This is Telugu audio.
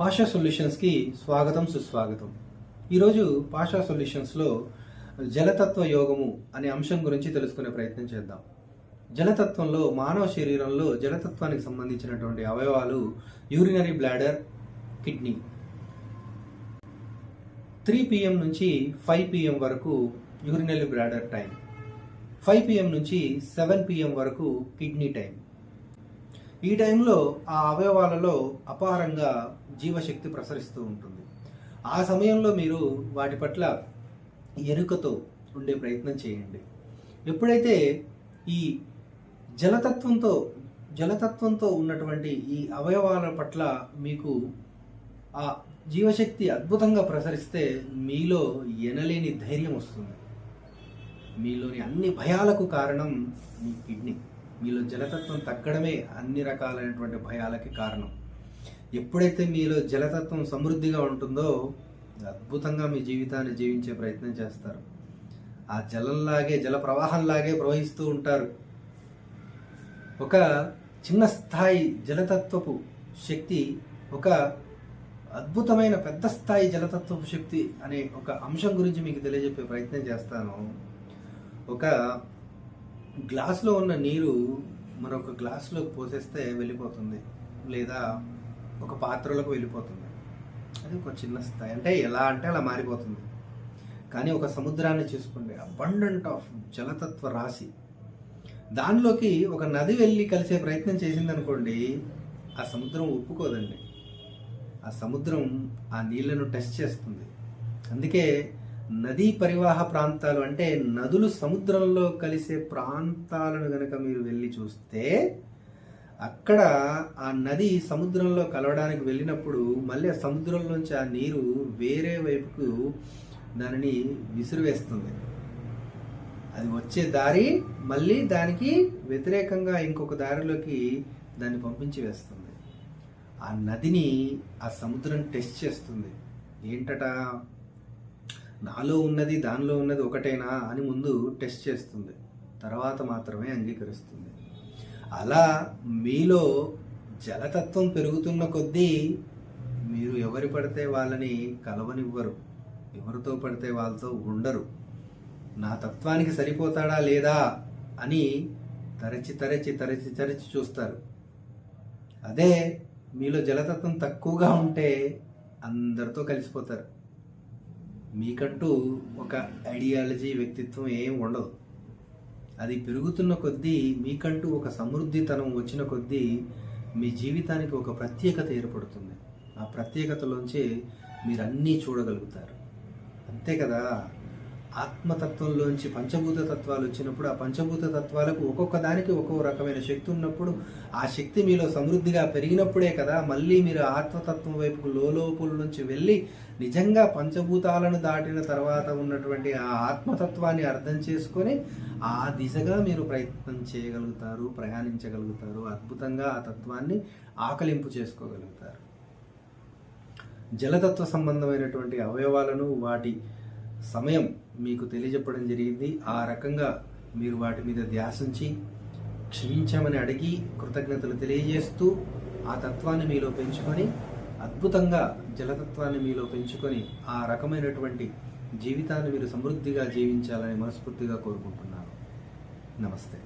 పాషా సొల్యూషన్స్కి స్వాగతం సుస్వాగతం. ఈరోజు పాషా సొల్యూషన్స్లో జలతత్వ యోగము అనే అంశం గురించి తెలుసుకునే ప్రయత్నం చేద్దాం. జలతత్వంలో మానవ శరీరంలో జలతత్వానికి సంబంధించినటువంటి అవయవాలు urinary bladder kidney three PM నుంచి ఫైవ్ పిఎం వరకు urinary bladder time five PM నుంచి సెవెన్ పిఎం వరకు కిడ్నీ టైం ఈ టైంలో ఆ అవయవాలలో అపారంగా జీవశక్తి ప్రసరిస్తూ ఉంటుంది. ఆ సమయంలో మీరు వాటి పట్ల ఎరుకతో ఉండే ప్రయత్నం చేయండి. ఎప్పుడైతే ఈ జలతత్వంతో జలతత్వంతో ఉన్నటువంటి ఈ అవయవాల పట్ల మీకు ఆ జీవశక్తి అద్భుతంగా ప్రసరిస్తే మీలో ఎనలేని ధైర్యం వస్తుంది. మీలోని అన్ని భయాలకు కారణం మీ కిడ్నీ. మీలో జలతత్వం తగ్గడమే అన్ని రకాలైనటువంటి భయాలకి కారణం. ఎప్పుడైతే మీలో జలతత్వం సమృద్ధిగా ఉంటుందో అద్భుతంగా మీ జీవితాన్ని జీవించే ప్రయత్నం చేస్తారు. ఆ జలంలాగే జల ప్రవాహంలాగే ప్రవహిస్తూ ఉంటారు. ఒక చిన్న స్థాయి జలతత్వపు శక్తి ఒక అద్భుతమైన పెద్ద స్థాయి జలతత్వపు శక్తి అనే ఒక అంశం గురించి మీకు తెలియజెప్పే ప్రయత్నం చేస్తాను. ఒక గ్లాసులో ఉన్న నీరు మరొక గ్లాసులోకి పోసేస్తే వెళ్ళిపోతుంది. లేదా ఒక పాత్రలోకి వెళ్ళిపోతుంది. అది ఒక చిన్న స్థాయి. అంటే ఎలా అంటే అలా మారిపోతుంది. కానీ ఒక సముద్రాన్ని చూసుకోండి అబండెంట్ ఆఫ్ జలతత్వ రాశి. దానిలోకి ఒక నది వెళ్ళి కలిసే ప్రయత్నం చేసిందనుకోండి ఆ సముద్రం ఒప్పుకోదండి. ఆ సముద్రం ఆ నీళ్ళను టెస్ట్ చేస్తుంది. అందుకే నదీ పరివాహ ప్రాంతాలు అంటే నదులు సముద్రంలో కలిసే ప్రాంతాలను గనక మీరు వెళ్ళి చూస్తే అక్కడ ఆ నది సముద్రంలో కలవడానికి వెళ్ళినప్పుడు మళ్ళీ ఆ సముద్రంలోంచి ఆ నీరు వేరే వైపుకు దానిని విసిరివేస్తుంది. అది వచ్చే దారి మళ్ళీ దానికి వ్యతిరేకంగా ఇంకొక దారిలోకి దాన్ని పంపించి వేస్తుంది. ఆ నదిని ఆ సముద్రం టెస్ట్ చేస్తుంది. ఏంటట? నాలో ఉన్నది దానిలో ఉన్నది ఒకటేనా అని ముందు టెస్ట్ చేస్తుంది. తర్వాత మాత్రమే అంగీకరిస్తుంది. అలా మీలో జలతత్వం పెరుగుతున్న కొద్దీ మీరు ఎవరి పడితే వాళ్ళని కలవనివ్వరు. ఎవరితో పడితే వాళ్ళతో ఉండరు. నా తత్వానికి సరిపోతాడా లేదా అని తరచి తరచి తరచి తరచి చూస్తారు. అదే మీలో జలతత్వం తక్కువగా ఉంటే అందరితో కలిసిపోతారు. మీకంటూ ఒక ఐడియాలజీ వ్యక్తిత్వం ఏం ఉండదు. అది పెరుగుతున్న కొద్దీ మీకంటూ ఒక సమృద్ధితనం వచ్చిన కొద్దీ మీ జీవితానికి ఒక ప్రత్యేకత ఏర్పడుతుంది. ఆ ప్రత్యేకతలోంచి మీరు అన్నీ చూడగలుగుతారు. అంతే కదా? ఆత్మతత్వంలోంచి పంచభూత తత్వాలు వచ్చినప్పుడు ఆ పంచభూత తత్వాలకు ఒక్కొక్క దానికి ఒక్కొక్క రకమైన శక్తి ఉన్నప్పుడు ఆ శక్తి మీలో సమృద్ధిగా పెరిగినప్పుడే కదా మళ్ళీ మీరు ఆత్మతత్వం వైపుకు లోపల నుంచి వెళ్ళి నిజంగా పంచభూతాలను దాటిన తర్వాత ఉన్నటువంటి ఆ ఆత్మతత్వాన్ని అర్థం చేసుకొని ఆ దిశగా మీరు ప్రయత్నం చేయగలుగుతారు ప్రయాణించగలుగుతారు అద్భుతంగా ఆ తత్వాన్ని ఆకలింపు చేసుకోగలుగుతారు. జలతత్వ సంబంధమైనటువంటి అవయవాలను వాటి సమయం మీకు తెలియజెప్పడం జరిగింది. ఆ రకంగా మీరు వాటి మీద ధ్యాసించి క్షమించమని అడిగి కృతజ్ఞతలు తెలియజేస్తూ ఆ తత్వాన్ని మీలో పెంచుకొని అద్భుతంగా జలతత్వాన్ని మీలో పెంచుకొని ఆ రకమైనటువంటి జీవితాన్ని మీరు సమృద్ధిగా జీవించాలని మనస్ఫూర్తిగా కోరుకుంటున్నాను. నమస్తే.